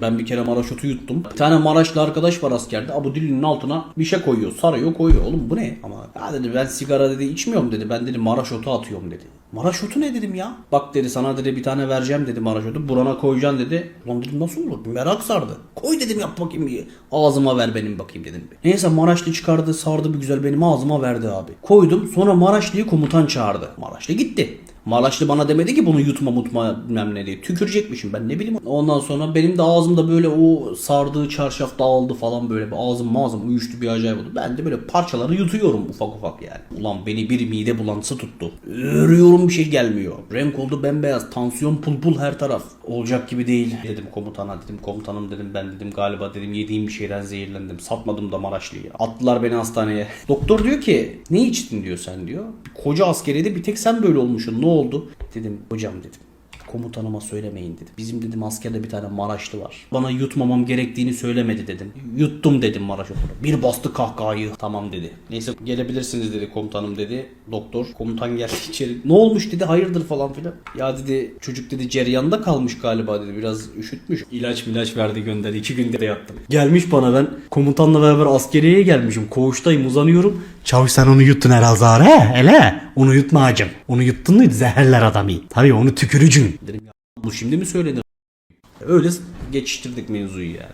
Ben bir kere Maraşotu yuttum. Bir tane Maraşlı arkadaş var askerde. Abu dilinin altına bir şey koyuyor. Sarıyor koyuyor. Oğlum bu ne? Ama ya dedi ben sigara dedi içmiyorum dedi. Ben dedi Maraşotu atıyorum dedi. Maraşotu ne dedim ya? Bak dedi sana dedi bir tane vereceğim dedi Maraşotu. Burana koyacaksın dedi. Ulan dedim nasıl olur? Merak sardı. Koy dedim yap bakayım. Ağzıma ver benim bakayım dedim. Neyse Maraşlı çıkardı sardı bir güzel benim ağzıma verdi abi. Koydum sonra Maraşlı'yı komutan çağırdı. Maraşlı gitti. Maraşlı bana demedi ki bunu yutma mutma bilmem ne diye. Tükürecekmişim ben ne bileyim. Ondan sonra benim de ağzımda böyle o sardığı çarşaf dağıldı falan böyle. Bir ağzım mağazım uyuştu bir acayip oldu. Ben de böyle parçaları yutuyorum ufak ufak yani. Ulan beni bir mide bulantısı tuttu. Örüyorum bir şey gelmiyor. Renk oldu bembeyaz. Tansiyon pul pul her taraf. Olacak gibi değil. Dedim komutana dedim komutanım dedim ben dedim galiba dedim yediğim bir şeyden zehirlendim. Satmadım da Maraşlı'yı. Attılar beni hastaneye. Doktor diyor ki ne içtin diyor sen diyor. Koca askeriyede bir tek sen böyle olmuşsun. Ne oldu? Dedim hocam dedim. Komutanıma söylemeyin dedi. Bizim dedim askerde bir tane Maraşlı var. Bana yutmamam gerektiğini söylemedi dedim. Yuttum dedim Maraş okulu. Bir bastı kahkahayı. Tamam dedi. Neyse gelebilirsiniz dedi komutanım dedi. Doktor komutan geldi içeri. Ne olmuş dedi hayırdır falan filan. Ya dedi çocuk dedi ceryanında kalmış galiba dedi. Biraz üşütmüş. İlaç milaç verdi gönderdi. İki günde yattım. Gelmiş bana ben komutanla beraber askeriyeye gelmişim. Koğuştayım uzanıyorum. Çavuş sen onu yuttun herhalde ağır he? Ele. Onu yutma hacım. Onu yuttun muydu zehirler adamı. Tabii onu tükürücün. Bu şimdi mi söylenir? Öyle geçiştirdik mevzuyu yani.